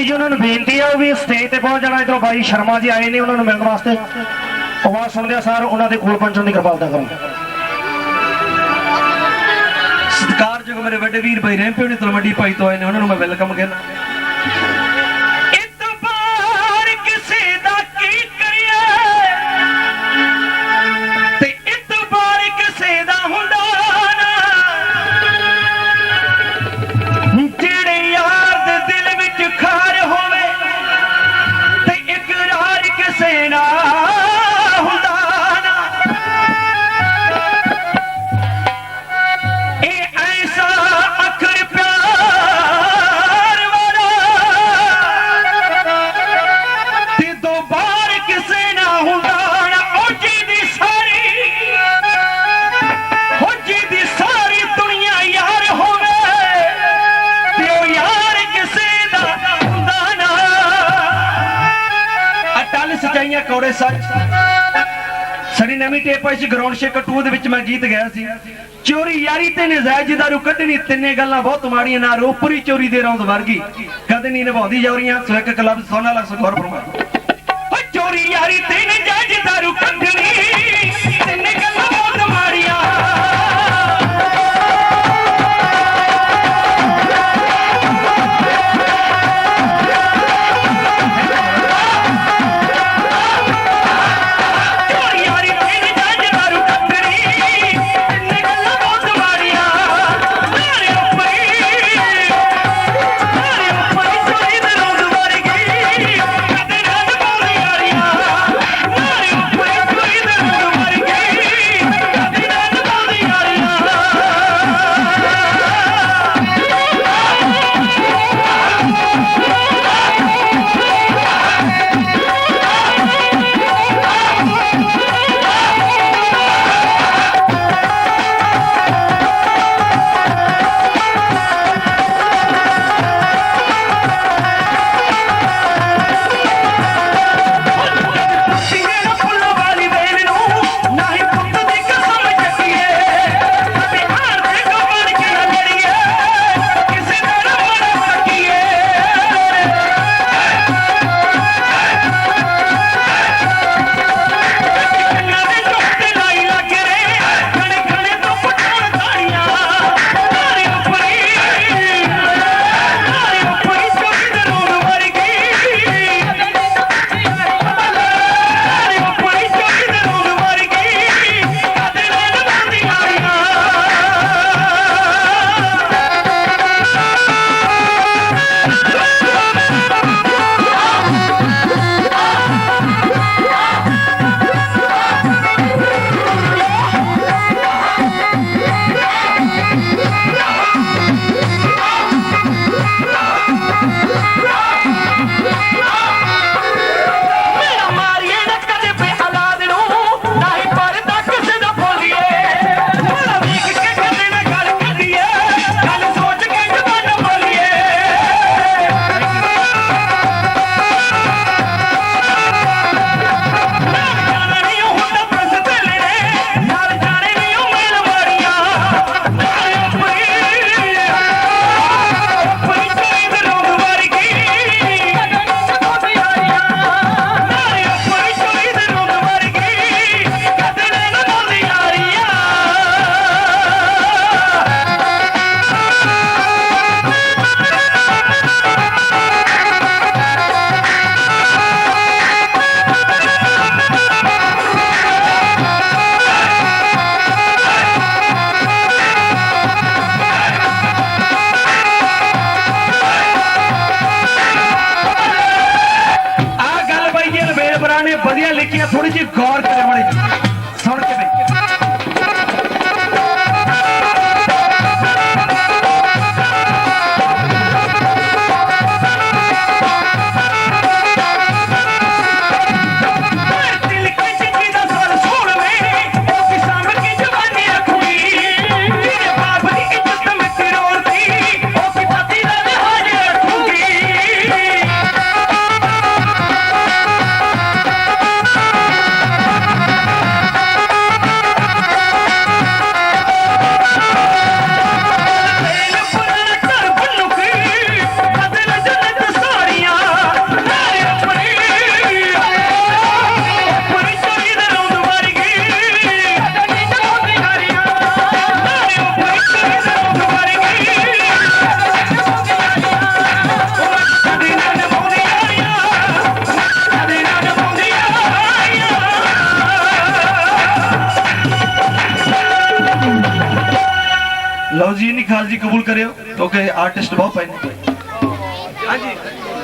ਕਰਨੀ ਜੀ ਉਹਨਾਂ ਨੂੰ ਬੇਨਤੀ ਆ, ਉਹ ਵੀ ਸਟੇਜ ਤੇ ਪਹੁੰਚ ਜਾਣਾ, ਇਧਰੋਂ ਬਾਈ ਸ਼ਰਮਾ ਜੀ ਆਏ ਨੇ ਉਹਨਾਂ ਨੂੰ ਮਿਲਣ ਵਾਸਤੇ। ਆਵਾਜ਼ ਸੁਣਦਿਆਂ ਸਾਰ, ਉਹਨਾਂ ਦੇ ਕੋਲ ਪਹੁੰਚਣ ਦੀ ਕਿਰਪਾਲਤਾ ਕਰੋ। ਸਤਿਕਾਰਯੋਗ ਮੇਰੇ ਵੱਡੇ ਵੀਰ ਭਾਈ ਰੈਂਪੇ ਨੇ ਤਲਵੰਡੀ ਭਾਈ ਤੋਂ ਆਏ ਨੇ, ਉਹਨਾਂ ਨੂੰ ਮੈਂ ਵੈਲਕਮ ਕਹਿੰਦਾ। ਆਈਆਂ ਕੌੜੇ ਸੱਚ। ਸਾਡੀ ਨਵੀਂ ਟੇਪ ਆਈ ਸੀ, ਗਰਾਊਂਡ ਸ਼ੇਕ 2 ਦੇ ਵਿੱਚ ਮੈਂ ਗੀਤ ਗਿਆ ਸੀ। ਚੋਰੀ ਯਾਰੀ ਤੇ ਨਜ਼ਾਇਜ਼ ਦਾਰੂ ਕੱਢਣੀ, ਤਿੰਨੇ ਗੱਲਾਂ ਬਹੁਤ ਮਾੜੀਆਂ ਨਾ ਰੋਪਰੀ ਚੋਰੀ ਦੇ ਰੌਂਦ ਵਰਗੀ। ਕਦੇ ਨਹੀਂ ਨਿਭਾਉਂਦੀ ਜੌਰੀਆਂ, ਸੋ ਕਲੱਬ ਸੋਨਾ ਲੱਖ ਗੌਰ ਪਰਮਾ ਓ ਚੋਰੀ ਯਾਰੀ ਤੇ ਨਜ਼ਾਇਜ਼ ਦਾਰੂ ਕੱਢਣੀ। ਨੇ ਵਧੀਆ ਲਿਖੀ ਥੋੜੀ ਜਿਹੀ ਗੌਰ ਕਰਿਆ ਮਣੀ ਲਓ ਜੀ ਨਹੀਂ ਖਾਲਜੀ ਕਬੂਲ ਕਰਿਓ ਕਿਉਂਕਿ ਆਰਟਿਸਟ ਬਹੁਤ ਪਏ